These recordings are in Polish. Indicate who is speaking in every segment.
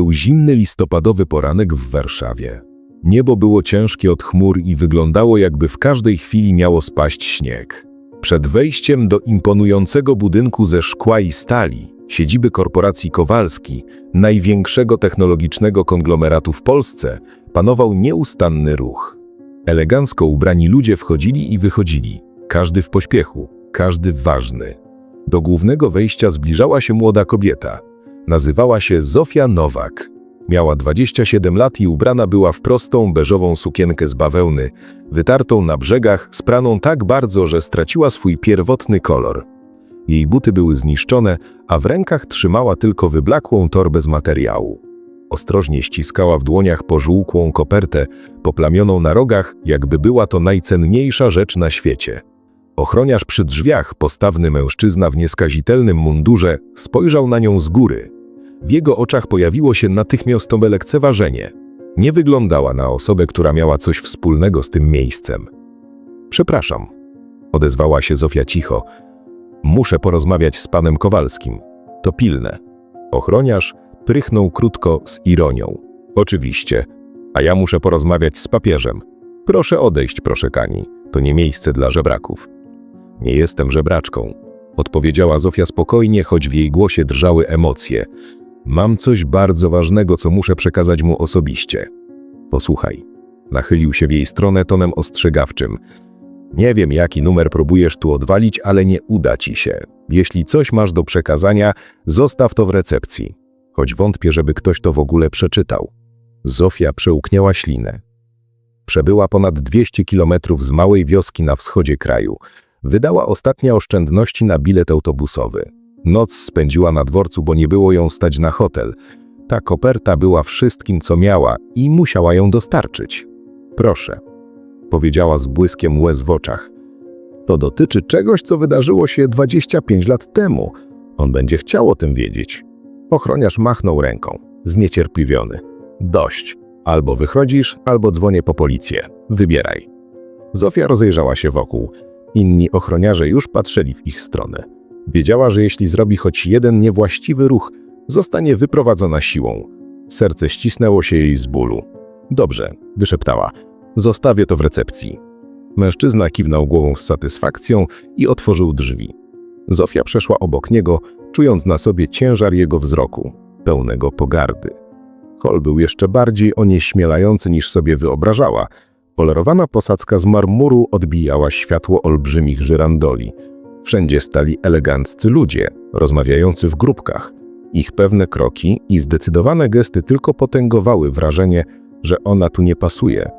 Speaker 1: Był zimny listopadowy poranek w Warszawie. Niebo było ciężkie od chmur i wyglądało jakby w każdej chwili miało spaść śnieg. Przed wejściem do imponującego budynku ze szkła i stali, siedziby korporacji Kowalski, największego technologicznego konglomeratu w Polsce, panował nieustanny ruch. Elegancko ubrani ludzie wchodzili i wychodzili, każdy w pośpiechu, każdy ważny. Do głównego wejścia zbliżała się młoda kobieta. Nazywała się Zofia Nowak. Miała 27 lat i ubrana była w prostą, beżową sukienkę z bawełny, wytartą na brzegach, spraną tak bardzo, że straciła swój pierwotny kolor. Jej buty były zniszczone, a w rękach trzymała tylko wyblakłą torbę z materiału. Ostrożnie ściskała w dłoniach pożółkłą kopertę, poplamioną na rogach, jakby była to najcenniejsza rzecz na świecie. Ochroniarz przy drzwiach, postawny mężczyzna w nieskazitelnym mundurze, spojrzał na nią z góry. W jego oczach pojawiło się natychmiastowe lekceważenie. Nie wyglądała na osobę, która miała coś wspólnego z tym miejscem. Przepraszam, odezwała się Zofia cicho. Muszę porozmawiać z panem Kowalskim. To pilne. Ochroniarz prychnął krótko z ironią. Oczywiście, a ja muszę porozmawiać z papieżem. Proszę odejść, proszę Kani. To nie miejsce dla żebraków. Nie jestem żebraczką, odpowiedziała Zofia spokojnie, choć w jej głosie drżały emocje. Mam coś bardzo ważnego, co muszę przekazać mu osobiście. Posłuchaj. Nachylił się w jej stronę tonem ostrzegawczym. Nie wiem, jaki numer próbujesz tu odwalić, ale nie uda ci się. Jeśli coś masz do przekazania, zostaw to w recepcji. Choć wątpię, żeby ktoś to w ogóle przeczytał. Zofia przełknęła ślinę. Przebyła ponad 200 kilometrów z małej wioski na wschodzie kraju. Wydała ostatnie oszczędności na bilet autobusowy. Noc spędziła na dworcu, bo nie było ją stać na hotel. Ta koperta była wszystkim, co miała i musiała ją dostarczyć. Proszę, powiedziała z błyskiem łez w oczach. To dotyczy czegoś, co wydarzyło się 25 lat temu. On będzie chciał o tym wiedzieć. Ochroniarz machnął ręką, zniecierpliwiony. Dość. Albo wychodzisz, albo dzwonię po policję. Wybieraj. Zofia rozejrzała się wokół. Inni ochroniarze już patrzyli w ich stronę. Wiedziała, że jeśli zrobi choć jeden niewłaściwy ruch, zostanie wyprowadzona siłą. Serce ścisnęło się jej z bólu. Dobrze, wyszeptała. Zostawię to w recepcji. Mężczyzna kiwnął głową z satysfakcją i otworzył drzwi. Zofia przeszła obok niego, czując na sobie ciężar jego wzroku, pełnego pogardy. Hol był jeszcze bardziej onieśmielający niż sobie wyobrażała. Polerowana posadzka z marmuru odbijała światło olbrzymich żyrandoli. Wszędzie stali eleganccy ludzie, rozmawiający w grupkach. Ich pewne kroki i zdecydowane gesty tylko potęgowały wrażenie, że ona tu nie pasuje.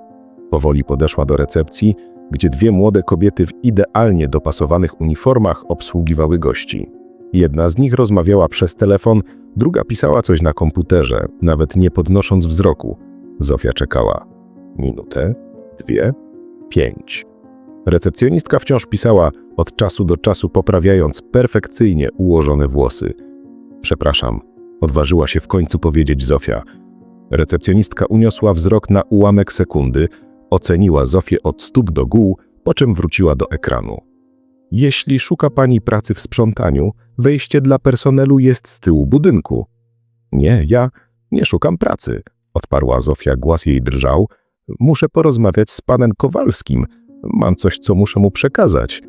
Speaker 1: Powoli podeszła do recepcji, gdzie dwie młode kobiety w idealnie dopasowanych uniformach obsługiwały gości. Jedna z nich rozmawiała przez telefon, druga pisała coś na komputerze, nawet nie podnosząc wzroku. Zofia czekała. Minutę, dwie, pięć. Recepcjonistka wciąż pisała, od czasu do czasu poprawiając perfekcyjnie ułożone włosy. Przepraszam, odważyła się w końcu powiedzieć Zofia. Recepcjonistka uniosła wzrok na ułamek sekundy, oceniła Zofię od stóp do gół, po czym wróciła do ekranu. Jeśli szuka pani pracy w sprzątaniu, wejście dla personelu jest z tyłu budynku. Nie, ja nie szukam pracy, odparła Zofia, głos jej drżał. Muszę porozmawiać z panem Kowalskim. Mam coś, co muszę mu przekazać.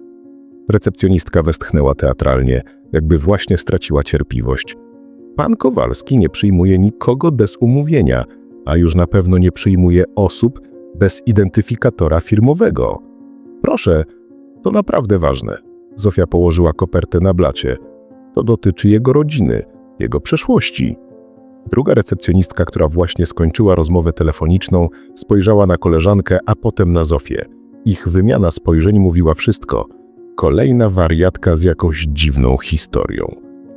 Speaker 1: Recepcjonistka westchnęła teatralnie, jakby właśnie straciła cierpliwość. Pan Kowalski nie przyjmuje nikogo bez umówienia, a już na pewno nie przyjmuje osób bez identyfikatora firmowego. Proszę, to naprawdę ważne. Zofia położyła kopertę na blacie. To dotyczy jego rodziny, jego przeszłości. Druga recepcjonistka, która właśnie skończyła rozmowę telefoniczną, spojrzała na koleżankę, a potem na Zofię. Ich wymiana spojrzeń mówiła wszystko. Kolejna wariatka z jakąś dziwną historią.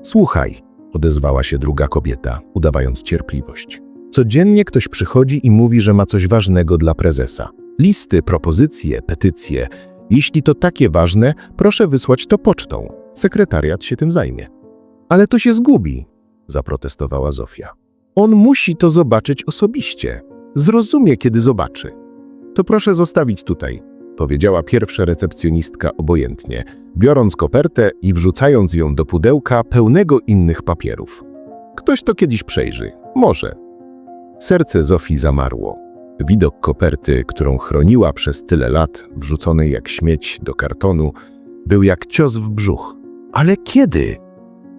Speaker 1: Słuchaj, odezwała się druga kobieta, udawając cierpliwość. Codziennie ktoś przychodzi i mówi, że ma coś ważnego dla prezesa. Listy, propozycje, petycje. Jeśli to takie ważne, proszę wysłać to pocztą. Sekretariat się tym zajmie. Ale to się zgubi, zaprotestowała Zofia. On musi to zobaczyć osobiście. Zrozumie, kiedy zobaczy. To proszę zostawić tutaj, powiedziała pierwsza recepcjonistka obojętnie, biorąc kopertę i wrzucając ją do pudełka pełnego innych papierów. Ktoś to kiedyś przejrzy. Może, Serce Zofii zamarło. Widok koperty, którą chroniła przez tyle lat, wrzuconej jak śmieć do kartonu, był jak cios w brzuch. Ale kiedy?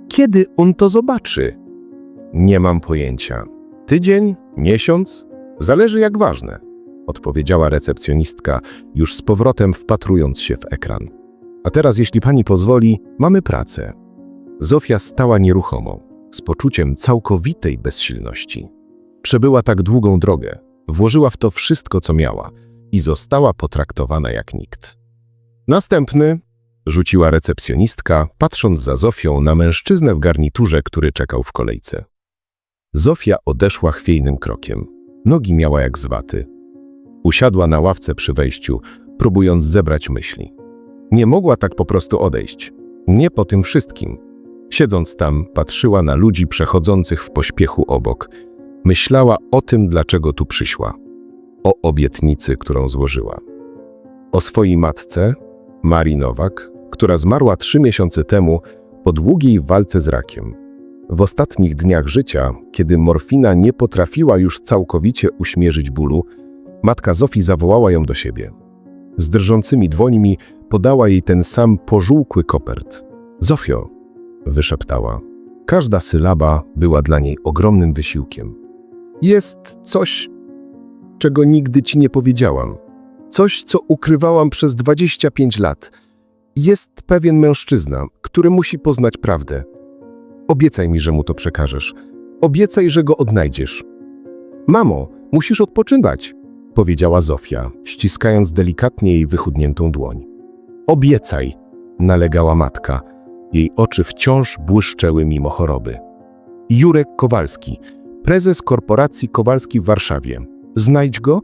Speaker 1: Kiedy on to zobaczy? Nie mam pojęcia. Tydzień? Miesiąc? Zależy jak ważne, odpowiedziała recepcjonistka, już z powrotem wpatrując się w ekran. A teraz, jeśli pani pozwoli, mamy pracę. Zofia stała nieruchomo, z poczuciem całkowitej bezsilności. Przebyła tak długą drogę, włożyła w to wszystko, co miała i została potraktowana jak nikt. Następny, rzuciła recepcjonistka, patrząc za Zofią na mężczyznę w garniturze, który czekał w kolejce. Zofia odeszła chwiejnym krokiem. Nogi miała jak z waty. Usiadła na ławce przy wejściu, próbując zebrać myśli. Nie mogła tak po prostu odejść. Nie po tym wszystkim. Siedząc tam, patrzyła na ludzi przechodzących w pośpiechu obok. Myślała o tym, dlaczego tu przyszła. O obietnicy, którą złożyła. O swojej matce, Marii Nowak, która zmarła trzy miesiące temu po długiej walce z rakiem. W ostatnich dniach życia, kiedy morfina nie potrafiła już całkowicie uśmierzyć bólu, matka Zofii zawołała ją do siebie. Z drżącymi dłońmi podała jej ten sam pożółkły kopert. Zofio, wyszeptała. Każda sylaba była dla niej ogromnym wysiłkiem. Jest coś, czego nigdy ci nie powiedziałam. Coś, co ukrywałam przez 25 lat. Jest pewien mężczyzna, który musi poznać prawdę. Obiecaj mi, że mu to przekażesz. Obiecaj, że go odnajdziesz. Mamo, musisz odpoczywać, powiedziała Zofia, ściskając delikatnie jej wychudniętą dłoń. Obiecaj, nalegała matka. Jej oczy wciąż błyszczęły mimo choroby. Jurek Kowalski, prezes korporacji Kowalski w Warszawie. Znajdź go,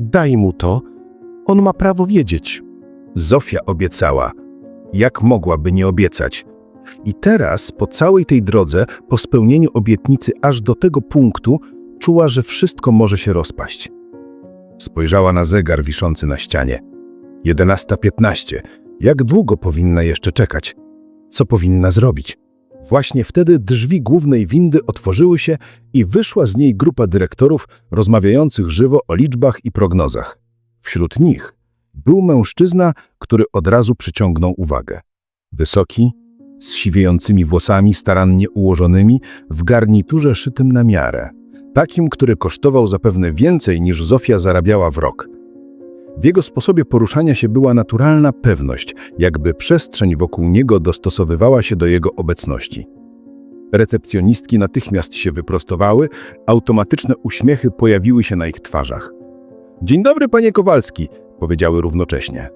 Speaker 1: daj mu to, on ma prawo wiedzieć. Zofia obiecała. Jak mogłaby nie obiecać? I teraz, po całej tej drodze, po spełnieniu obietnicy aż do tego punktu, czuła, że wszystko może się rozpaść. Spojrzała na zegar wiszący na ścianie. 11.15. Jak długo powinna jeszcze czekać? Co powinna zrobić? Właśnie wtedy drzwi głównej windy otworzyły się i wyszła z niej grupa dyrektorów rozmawiających żywo o liczbach i prognozach. Wśród nich był mężczyzna, który od razu przyciągnął uwagę. Wysoki, z siwiejącymi włosami starannie ułożonymi, w garniturze szytym na miarę. Takim, który kosztował zapewne więcej niż Zofia zarabiała w rok. W jego sposobie poruszania się była naturalna pewność, jakby przestrzeń wokół niego dostosowywała się do jego obecności. Recepcjonistki natychmiast się wyprostowały, automatyczne uśmiechy pojawiły się na ich twarzach. Dzień dobry, panie Kowalski, powiedziały równocześnie.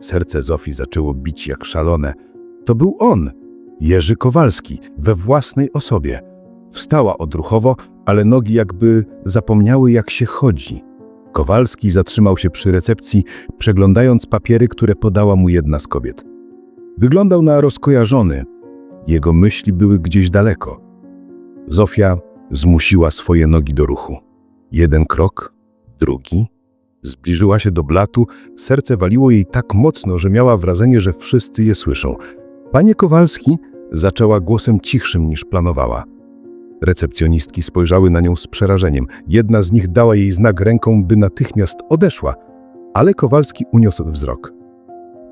Speaker 1: Serce Zofii zaczęło bić jak szalone. To był on, Jerzy Kowalski, we własnej osobie. Wstała odruchowo, ale nogi jakby zapomniały, jak się chodzi. Kowalski zatrzymał się przy recepcji, przeglądając papiery, które podała mu jedna z kobiet. Wyglądał na rozkojarzony. Jego myśli były gdzieś daleko. Zofia zmusiła swoje nogi do ruchu. Jeden krok, drugi. Zbliżyła się do blatu, serce waliło jej tak mocno, że miała wrażenie, że wszyscy je słyszą. Panie Kowalski zaczęła głosem cichszym niż planowała. Recepcjonistki spojrzały na nią z przerażeniem. Jedna z nich dała jej znak ręką, by natychmiast odeszła, ale Kowalski uniósł wzrok.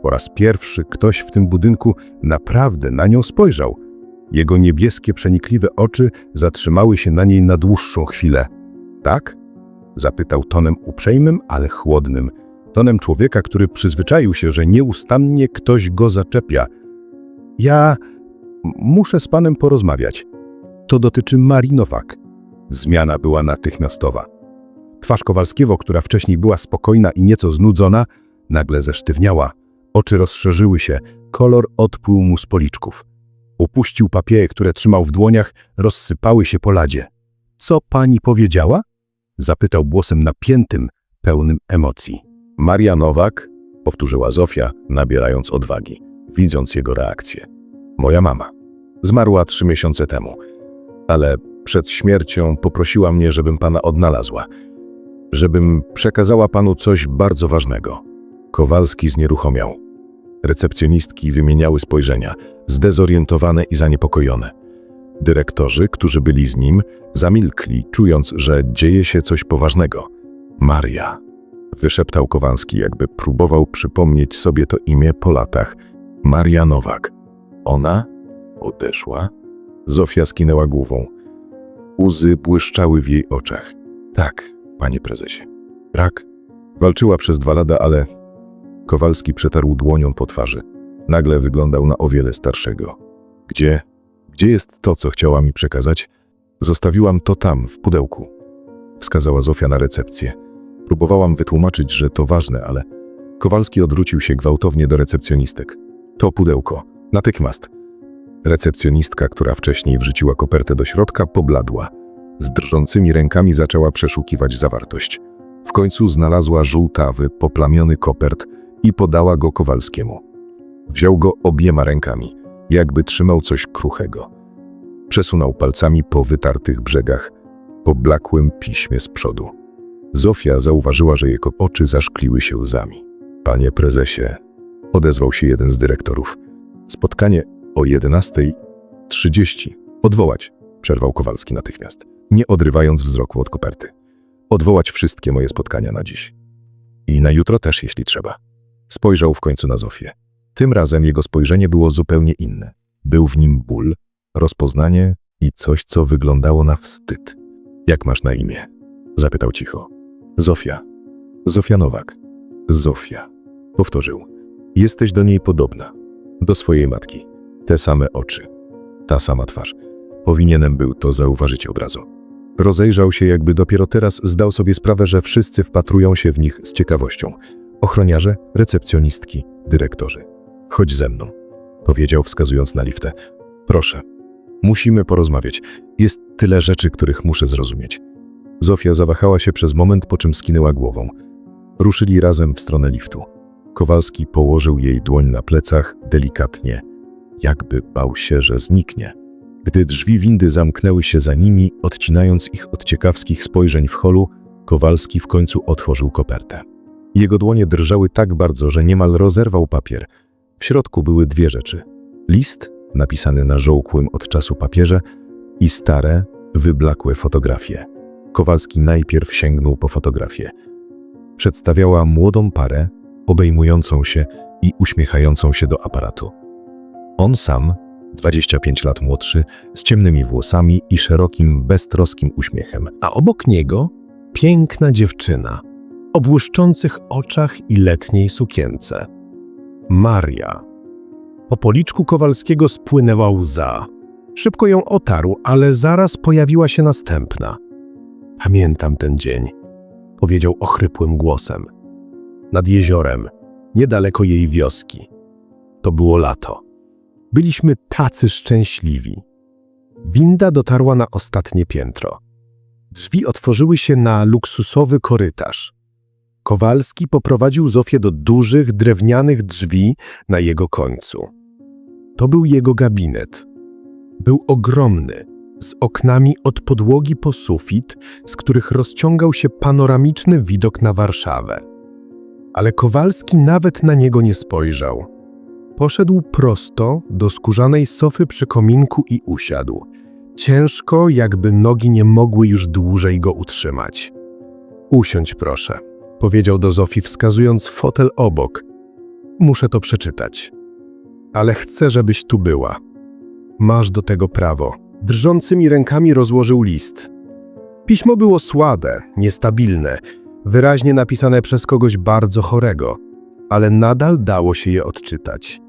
Speaker 1: Po raz pierwszy ktoś w tym budynku naprawdę na nią spojrzał. Jego niebieskie, przenikliwe oczy zatrzymały się na niej na dłuższą chwilę. Tak? Zapytał tonem uprzejmym, ale chłodnym. Tonem człowieka, który przyzwyczaił się, że nieustannie ktoś go zaczepia. Ja muszę z panem porozmawiać. To dotyczy Marii Nowak. Zmiana była natychmiastowa. Twarz Kowalskiego, która wcześniej była spokojna i nieco znudzona, nagle zesztywniała. Oczy rozszerzyły się, kolor odpłył mu z policzków. Upuścił papiery, które trzymał w dłoniach, rozsypały się po ladzie. Co pani powiedziała? Zapytał głosem napiętym, pełnym emocji. Maria Nowak, powtórzyła Zofia, nabierając odwagi, widząc jego reakcję. Moja mama. Zmarła trzy miesiące temu ale przed śmiercią poprosiła mnie, żebym pana odnalazła, żebym przekazała panu coś bardzo ważnego. Kowalski znieruchomiał. Recepcjonistki wymieniały spojrzenia, zdezorientowane i zaniepokojone.
Speaker 2: Dyrektorzy, którzy byli z nim, zamilkli, czując, że dzieje się coś poważnego. Maria. Wyszeptał Kowanski, jakby próbował przypomnieć sobie to imię po latach. Maria Nowak. Ona odeszła? Zofia skinęła głową. Łzy błyszczały w jej oczach. Tak, panie prezesie. Rak. Walczyła przez dwa lata, ale... Kowalski przetarł dłonią po twarzy. Nagle wyglądał na o wiele starszego. Gdzie? Gdzie jest to, co chciała mi przekazać? Zostawiłam to tam, w pudełku. Wskazała Zofia na recepcję. Próbowałam wytłumaczyć, że to ważne, ale... Kowalski odwrócił się gwałtownie do recepcjonistek. To pudełko. Natychmiast. Recepcjonistka, która wcześniej wrzuciła kopertę do środka, pobladła. Z drżącymi rękami zaczęła przeszukiwać zawartość. W końcu znalazła żółtawy, poplamiony kopert i podała go Kowalskiemu. Wziął go obiema rękami, jakby trzymał coś kruchego. Przesunął palcami po wytartych brzegach, po blakłym piśmie z przodu. Zofia zauważyła, że jego oczy zaszkliły się łzami. Panie prezesie, odezwał się jeden z dyrektorów. Spotkanie o 11.30. Odwołać, przerwał Kowalski natychmiast, nie odrywając wzroku od koperty. Odwołać wszystkie moje spotkania na dziś. I na jutro też, jeśli trzeba. Spojrzał w końcu na Zofię. Tym razem jego spojrzenie było zupełnie inne. Był w nim ból, rozpoznanie i coś, co wyglądało na wstyd. Jak masz na imię? Zapytał cicho. Zofia. Zofia Nowak. Zofia. Powtórzył. Jesteś do niej podobna. Do swojej matki. Te same oczy. Ta sama twarz. Powinienem był to zauważyć od razu. Rozejrzał się, jakby dopiero teraz zdał sobie sprawę, że wszyscy wpatrują się w nich z ciekawością. Ochroniarze, recepcjonistki, dyrektorzy. Chodź ze mną, powiedział, wskazując na liftę. Proszę, musimy porozmawiać. Jest tyle rzeczy, których muszę zrozumieć. Zofia zawahała się przez moment, po czym skinęła głową. Ruszyli razem w stronę liftu. Kowalski położył jej dłoń na plecach, delikatnie, jakby bał się, że zniknie. Gdy drzwi windy zamknęły się za nimi, odcinając ich od ciekawskich spojrzeń w holu, Kowalski w końcu otworzył kopertę. Jego dłonie drżały tak bardzo, że niemal rozerwał papier. W środku były dwie rzeczy. List, napisany na żołkłym od czasu papierze i stare, wyblakłe fotografie. Kowalski najpierw sięgnął po fotografię. Przedstawiała młodą parę, obejmującą się i uśmiechającą się do aparatu. On sam, 25 lat młodszy, z ciemnymi włosami i szerokim, beztroskim uśmiechem, a obok niego piękna dziewczyna o błyszczących oczach i letniej sukience. Maria. Po policzku Kowalskiego spłynęła łza. Szybko ją otarł, ale zaraz pojawiła się następna. Pamiętam ten dzień, powiedział ochrypłym głosem. Nad jeziorem, niedaleko jej wioski. To było lato. Byliśmy tacy szczęśliwi. Winda dotarła na ostatnie piętro. Drzwi otworzyły się na luksusowy korytarz. Kowalski poprowadził Zofię do dużych, drewnianych drzwi na jego końcu. To był jego gabinet. Był ogromny, z oknami od podłogi po sufit, z których rozciągał się panoramiczny widok na Warszawę. Ale Kowalski nawet na niego nie spojrzał. Poszedł prosto do skórzanej sofy przy kominku i usiadł. Ciężko, jakby nogi nie mogły już dłużej go utrzymać. Usiądź proszę, powiedział do Zofii, wskazując fotel obok. Muszę to przeczytać. Ale chcę, żebyś tu była. Masz do tego prawo. Drżącymi rękami rozłożył list. Pismo było słabe, niestabilne, wyraźnie napisane przez kogoś bardzo chorego, ale nadal dało się je odczytać.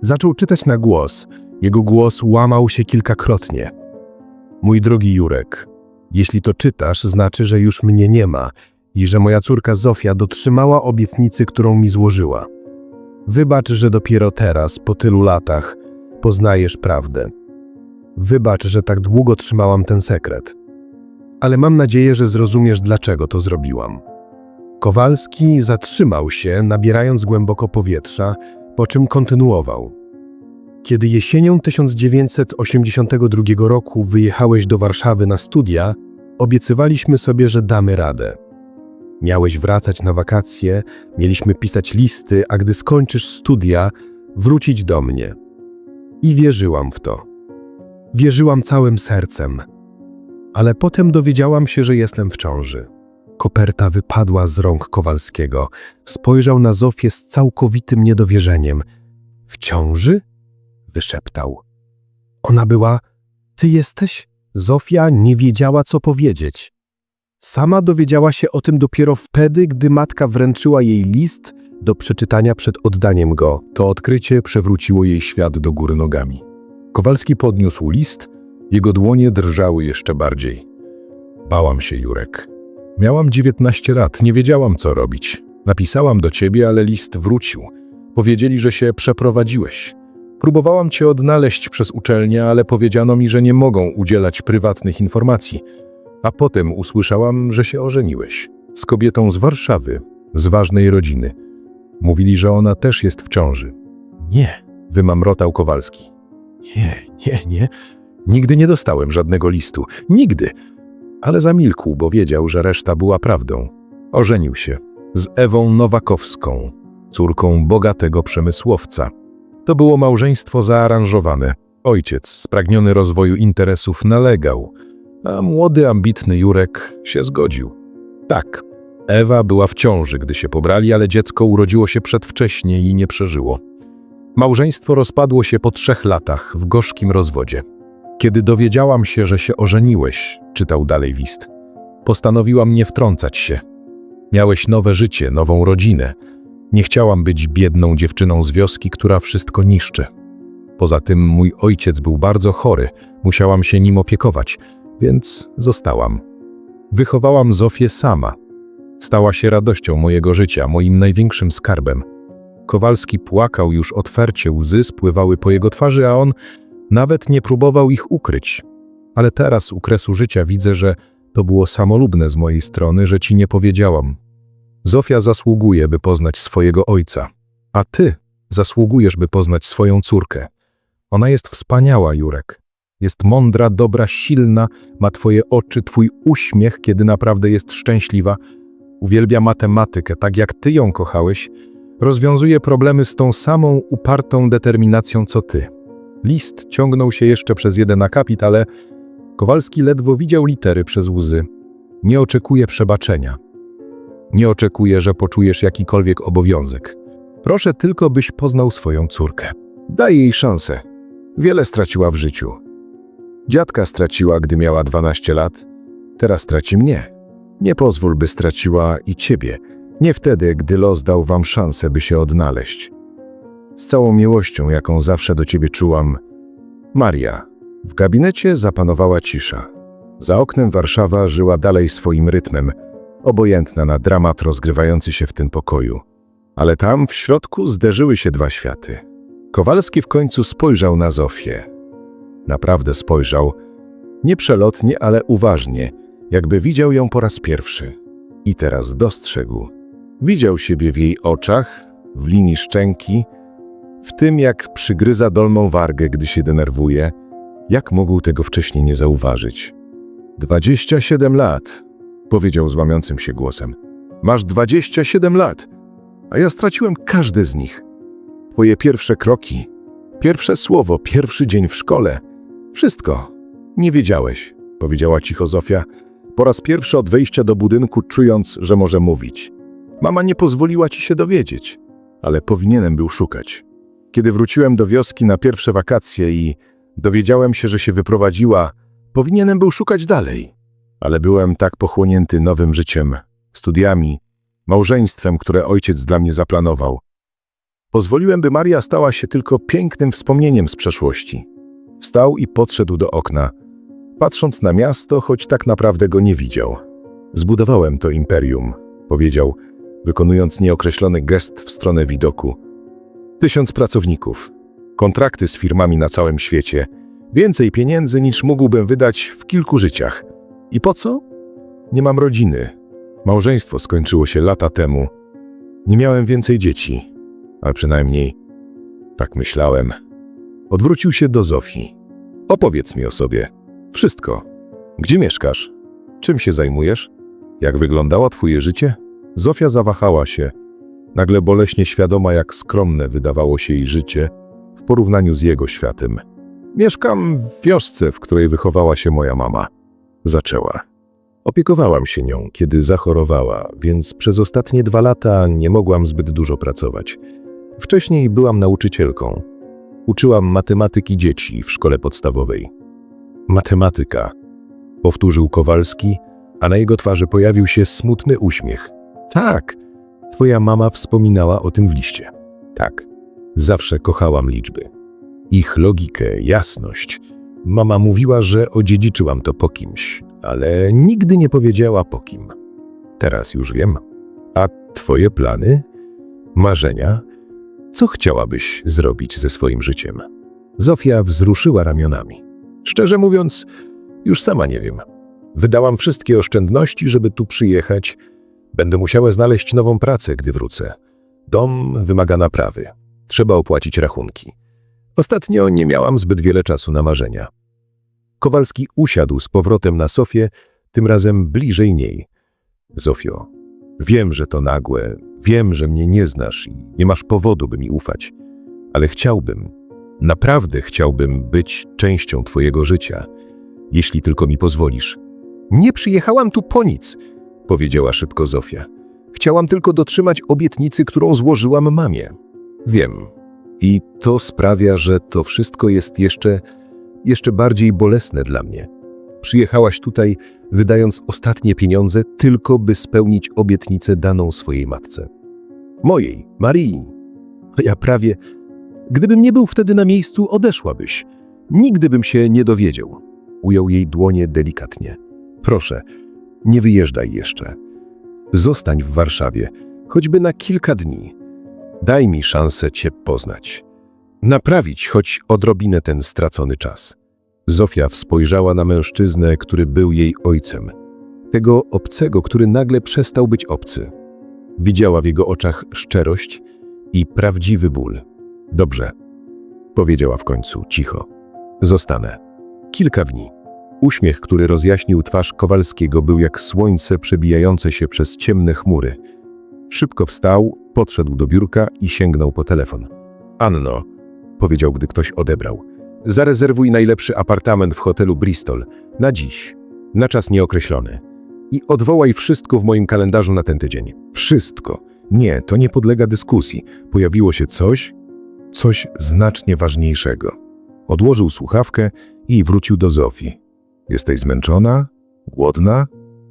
Speaker 2: Zaczął czytać na głos. Jego głos łamał się kilkakrotnie. Mój drogi Jurek, jeśli to czytasz, znaczy, że już mnie nie ma i że moja córka Zofia dotrzymała obietnicy, którą mi złożyła. Wybacz, że dopiero teraz, po tylu latach, poznajesz prawdę. Wybacz, że tak długo trzymałam ten sekret. Ale mam nadzieję, że zrozumiesz, dlaczego to zrobiłam. Kowalski zatrzymał się, nabierając głęboko powietrza, po czym kontynuował. Kiedy jesienią 1982 roku wyjechałeś do Warszawy na studia, obiecywaliśmy sobie, że damy radę. Miałeś wracać na wakacje, mieliśmy pisać listy, a gdy skończysz studia, wrócić do mnie. I wierzyłam w to.
Speaker 3: Wierzyłam całym sercem. Ale potem dowiedziałam się, że jestem w ciąży. Koperta wypadła z rąk Kowalskiego. Spojrzał na Zofię z całkowitym niedowierzeniem. W ciąży? wyszeptał. Ona była. Ty jesteś? Zofia nie wiedziała, co powiedzieć. Sama dowiedziała się o tym dopiero wtedy, gdy matka wręczyła jej list do przeczytania przed oddaniem go.
Speaker 1: To odkrycie przewróciło jej świat do góry nogami. Kowalski podniósł list, jego dłonie drżały jeszcze bardziej. Bałam się, Jurek. Miałam 19 lat, nie wiedziałam, co robić. Napisałam do ciebie, ale list wrócił. Powiedzieli, że się przeprowadziłeś. Próbowałam cię odnaleźć przez uczelnię, ale powiedziano mi, że nie mogą udzielać prywatnych informacji. A potem usłyszałam, że się ożeniłeś. Z kobietą z Warszawy, z ważnej rodziny. Mówili, że ona też jest w ciąży.
Speaker 3: Nie,
Speaker 1: Wymamrotał Kowalski.
Speaker 3: nie, nie, nie.
Speaker 1: Nigdy nie dostałem żadnego listu. Nigdy. Ale zamilkł, bo wiedział, że reszta była prawdą. Ożenił się z Ewą Nowakowską, córką bogatego przemysłowca. To było małżeństwo zaaranżowane. Ojciec, spragniony rozwoju interesów, nalegał, a młody, ambitny Jurek się zgodził. Tak, Ewa była w ciąży, gdy się pobrali, ale dziecko urodziło się przedwcześnie i nie przeżyło. Małżeństwo rozpadło się po trzech latach w gorzkim rozwodzie. Kiedy dowiedziałam się, że się ożeniłeś, czytał dalej list, postanowiłam nie wtrącać się. Miałeś nowe życie, nową rodzinę. Nie chciałam być biedną dziewczyną z wioski, która wszystko niszczy. Poza tym mój ojciec był bardzo chory, musiałam się nim opiekować, więc zostałam. Wychowałam Zofię sama. Stała się radością mojego życia, moim największym skarbem. Kowalski płakał już otwarcie, łzy spływały po jego twarzy, a on nawet nie próbował ich ukryć. Ale teraz, u kresu życia, widzę, że to było samolubne z mojej strony, że ci nie powiedziałam. Zofia zasługuje, by poznać swojego ojca, a ty zasługujesz, by poznać swoją córkę. Ona jest wspaniała, Jurek. Jest mądra, dobra, silna, ma twoje oczy, twój uśmiech, kiedy naprawdę jest szczęśliwa. Uwielbia matematykę, tak jak ty ją kochałeś. Rozwiązuje problemy z tą samą upartą determinacją, co ty. List ciągnął się jeszcze przez jeden akapit, ale Kowalski ledwo widział litery przez łzy. Nie oczekuje przebaczenia. Nie oczekuje, że poczujesz jakikolwiek obowiązek. Proszę tylko, byś poznał swoją córkę. Daj jej szansę. Wiele straciła w życiu. Dziadka straciła, gdy miała 12 lat. Teraz traci mnie. Nie pozwól, by straciła i ciebie. Nie wtedy, gdy los dał wam szansę, by się odnaleźć. Z całą miłością, jaką zawsze do ciebie czułam, Maria. W gabinecie zapanowała cisza. Za oknem Warszawa żyła dalej swoim rytmem, obojętna na dramat rozgrywający się w tym pokoju. Ale tam, w środku, zderzyły się dwa światy. Kowalski w końcu spojrzał na Zofię. Naprawdę spojrzał, nie przelotnie, ale uważnie, jakby widział ją po raz pierwszy. I teraz dostrzegł. Widział siebie w jej oczach, w linii szczęki, w tym jak przygryza dolną wargę, gdy się denerwuje. Jak mógł tego wcześniej nie zauważyć? Dwadzieścia siedem lat, powiedział złamiącym się głosem. Masz dwadzieścia siedem lat, a ja straciłem każdy z nich. Twoje pierwsze kroki, pierwsze słowo, pierwszy dzień w szkole. Wszystko. Nie wiedziałeś, powiedziała cicho Zofia, po raz pierwszy od wejścia do budynku, czując, że może mówić. Mama nie pozwoliła ci się dowiedzieć, ale powinienem był szukać. Kiedy wróciłem do wioski na pierwsze wakacje i dowiedziałem się, że się wyprowadziła, powinienem był szukać dalej. Ale byłem tak pochłonięty nowym życiem, studiami, małżeństwem, które ojciec dla mnie zaplanował. Pozwoliłem, by Maria stała się tylko pięknym wspomnieniem z przeszłości. Wstał i podszedł do okna, patrząc na miasto, choć tak naprawdę go nie widział. Zbudowałem to imperium, powiedział, wykonując nieokreślony gest w stronę widoku. Tysiąc pracowników, kontrakty z firmami na całym świecie, więcej pieniędzy niż mógłbym wydać w kilku życiach. I po co? Nie mam rodziny. Małżeństwo skończyło się lata temu. Nie miałem więcej dzieci, a przynajmniej tak myślałem. Odwrócił się do Zofii. Opowiedz mi o sobie. Wszystko. Gdzie mieszkasz? Czym się zajmujesz? Jak wyglądało twoje życie? Zofia zawahała się, nagle boleśnie świadoma, jak skromne wydawało się jej życie w porównaniu z jego światem.
Speaker 2: Mieszkam w wiosce, w której wychowała się moja mama. Zaczęła. Opiekowałam się nią, kiedy zachorowała, więc przez ostatnie dwa lata nie mogłam zbyt dużo pracować. Wcześniej byłam nauczycielką. Uczyłam matematyki dzieci w szkole podstawowej. Matematyka, powtórzył Kowalski, a na jego twarzy pojawił się smutny uśmiech. Tak, twoja mama wspominała o tym w liście. Tak, zawsze kochałam liczby. Ich logikę, jasność. Mama mówiła, że odziedziczyłam to po kimś, ale nigdy nie powiedziała po kim. Teraz już wiem. A twoje plany? Marzenia? Co chciałabyś zrobić ze swoim życiem? Zofia wzruszyła ramionami. Szczerze mówiąc, już sama nie wiem. Wydałam wszystkie oszczędności, żeby tu przyjechać. Będę musiała znaleźć nową pracę, gdy wrócę. Dom wymaga naprawy. Trzeba opłacić rachunki. Ostatnio nie miałam zbyt wiele czasu na marzenia. Kowalski usiadł z powrotem na sofie, tym razem bliżej niej. Zofio, wiem, że to nagłe, wiem, że mnie nie znasz i nie masz powodu, by mi ufać, ale chciałbym, naprawdę chciałbym być częścią twojego życia, jeśli tylko mi pozwolisz. Nie przyjechałam tu po nic, powiedziała szybko Zofia. Chciałam tylko dotrzymać obietnicy, którą złożyłam mamie. Wiem. I to sprawia, że to wszystko jest jeszcze, jeszcze bardziej bolesne dla mnie. Przyjechałaś tutaj, wydając ostatnie pieniądze, tylko by spełnić obietnicę daną swojej matce. Mojej, Marii. Ja prawie. Gdybym nie był wtedy na miejscu, odeszłabyś. Nigdy bym się nie dowiedział. Ujął jej dłonie delikatnie. Proszę, nie wyjeżdżaj jeszcze. Zostań w Warszawie, choćby na kilka dni. Daj mi szansę Cię poznać. Naprawić choć odrobinę ten stracony czas. Zofia spojrzała na mężczyznę, który był jej ojcem. Tego obcego, który nagle przestał być obcy. Widziała w jego oczach szczerość i prawdziwy ból. Dobrze, powiedziała w końcu cicho. Zostanę. Kilka dni. Uśmiech, który rozjaśnił twarz Kowalskiego, był jak słońce przebijające się przez ciemne chmury. Szybko wstał, podszedł do biurka i sięgnął po telefon. Anno, powiedział, gdy ktoś odebrał. Zarezerwuj najlepszy apartament w hotelu Bristol. Na dziś. Na czas nieokreślony. I odwołaj wszystko w moim kalendarzu na ten tydzień. Wszystko. Nie, to nie podlega dyskusji. Pojawiło się coś, coś znacznie ważniejszego. Odłożył słuchawkę i wrócił do Zofii. Jesteś zmęczona? Głodna?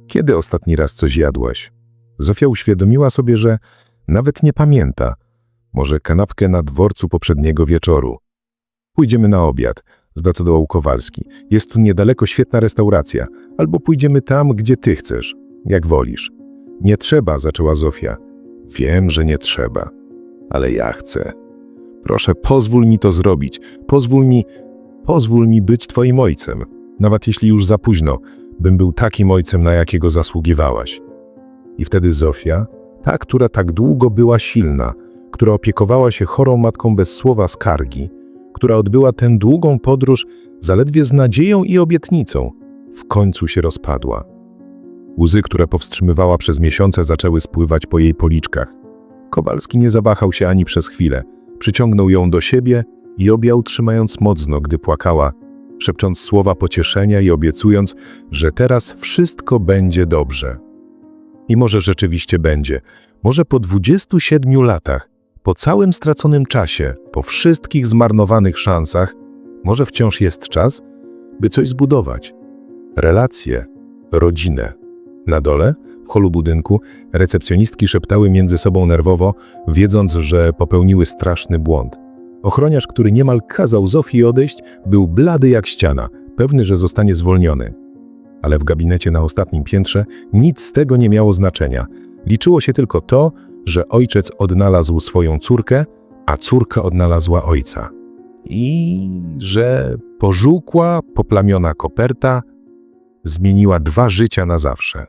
Speaker 2: Kiedy ostatni raz coś jadłaś? Zofia uświadomiła sobie, że nawet nie pamięta. Może kanapkę na dworcu poprzedniego wieczoru. Pójdziemy na obiad, zdecydował Kowalski. Jest tu niedaleko świetna restauracja. Albo pójdziemy tam, gdzie ty chcesz. Jak wolisz. Nie trzeba, zaczęła Zofia. Wiem, że nie trzeba. Ale ja chcę. Proszę, pozwól mi to zrobić. Pozwól mi... Pozwól mi być twoim ojcem. Nawet jeśli już za późno, bym był takim ojcem, na jakiego zasługiwałaś. I wtedy Zofia, ta, która tak długo była silna, która opiekowała się chorą matką bez słowa skargi, która odbyła tę długą podróż zaledwie z nadzieją i obietnicą, w końcu się rozpadła. Łzy, które powstrzymywała przez miesiące, zaczęły spływać po jej policzkach. Kowalski nie zawahał się ani przez chwilę. Przyciągnął ją do siebie i objął, trzymając mocno, gdy płakała, szepcząc słowa pocieszenia i obiecując, że teraz wszystko będzie dobrze. I może rzeczywiście będzie. Może po 27 latach, po całym straconym czasie, po wszystkich zmarnowanych szansach, może wciąż jest czas, by coś zbudować. Relacje, rodzinę. Na dole, w holu budynku, recepcjonistki szeptały między sobą nerwowo, wiedząc, że popełniły straszny błąd. Ochroniarz, który niemal kazał Zofii odejść, był blady jak ściana, pewny, że zostanie zwolniony. Ale w gabinecie na ostatnim piętrze nic z tego nie miało znaczenia. Liczyło się tylko to, że ojciec odnalazł swoją córkę, a córka odnalazła ojca. I że pożółkła, poplamiona koperta zmieniła dwa życia na zawsze.